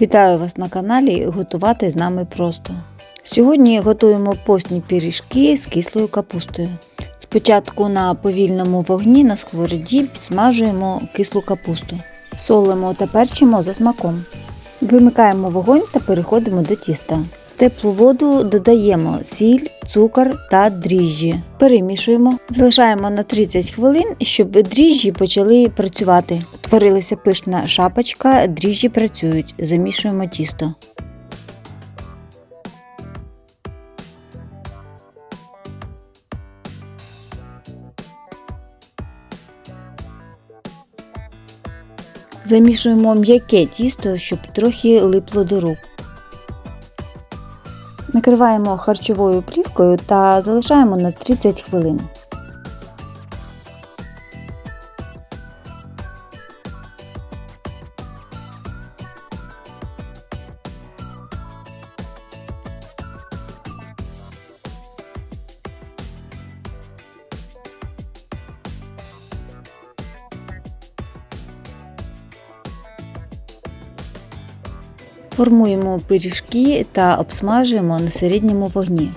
Вітаю вас на каналі Готувати з нами просто. Сьогодні готуємо постні пиріжки з кислою капустою. Спочатку на повільному вогні на сковороді підсмажуємо кислу капусту. Солимо та перчимо за смаком. Вимикаємо вогонь та переходимо до тіста. В теплу воду додаємо сіль, цукор та дріжджі. Перемішуємо, залишаємо на 30 хвилин, щоб дріжджі почали працювати. Утворилася пишна шапочка, дріжджі працюють. Замішуємо тісто. Замішуємо м'яке тісто, щоб трохи липло до рук. Накриваємо харчовою плівкою та залишаємо на 30 хвилин. Формуємо пиріжки та обсмажуємо на середньому вогні.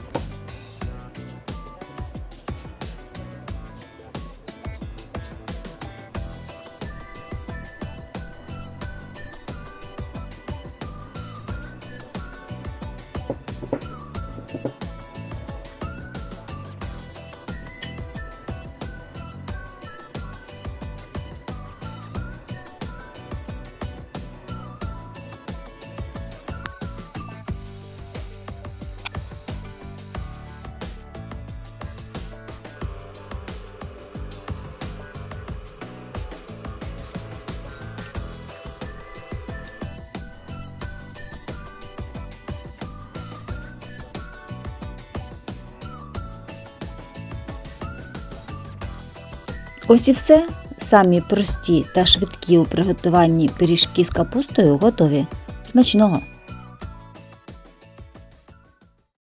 Ось і все. Самі прості та швидкі у приготуванні пиріжки з капустою готові. Смачного!